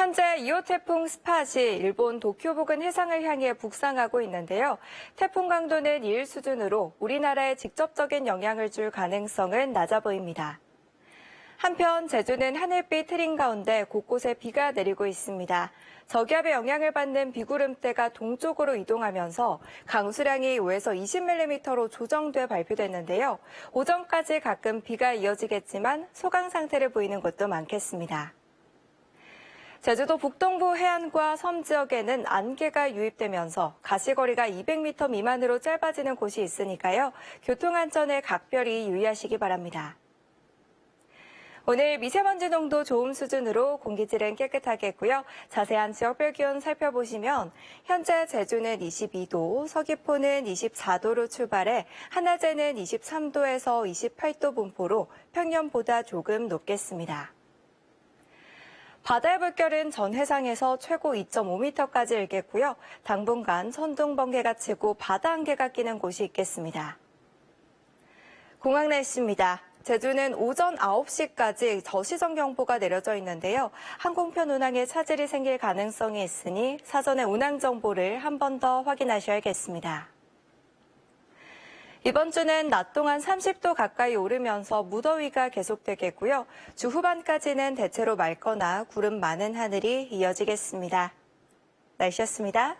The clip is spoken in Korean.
현재 2호 태풍 스팟이 일본 도쿄 부근 해상을 향해 북상하고 있는데요. 태풍 강도는 2일 수준으로 우리나라에 직접적인 영향을 줄 가능성은 낮아 보입니다. 한편 제주는 하늘빛 흐린 가운데 곳곳에 비가 내리고 있습니다. 저기압의 영향을 받는 비구름대가 동쪽으로 이동하면서 강수량이 5에서 20mm로 조정돼 발표됐는데요. 오전까지 가끔 비가 이어지겠지만 소강 상태를 보이는 곳도 많겠습니다. 제주도 북동부 해안과 섬 지역에는 안개가 유입되면서 가시거리가 200m 미만으로 짧아지는 곳이 있으니까요. 교통안전에 각별히 유의하시기 바랍니다. 오늘 미세먼지 농도 좋음 수준으로 공기질은 깨끗하겠고요. 자세한 지역별 기온 살펴보시면 현재 제주는 22도, 서귀포는 24도로 출발해 한낮에는 23도에서 28도 분포로 평년보다 조금 높겠습니다. 바다의 물결은 전 해상에서 최고 2.5m까지 일겠고요. 당분간 천둥 번개가 치고 바다 안개가 끼는 곳이 있겠습니다. 공항 날씨입니다. 제주는 오전 9시까지 저시정 경보가 내려져 있는데요. 항공편 운항에 차질이 생길 가능성이 있으니 사전에 운항 정보를 한 번 더 확인하셔야겠습니다. 이번 주는 낮 동안 30도 가까이 오르면서 무더위가 계속되겠고요. 주 후반까지는 대체로 맑거나 구름 많은 하늘이 이어지겠습니다. 날씨였습니다.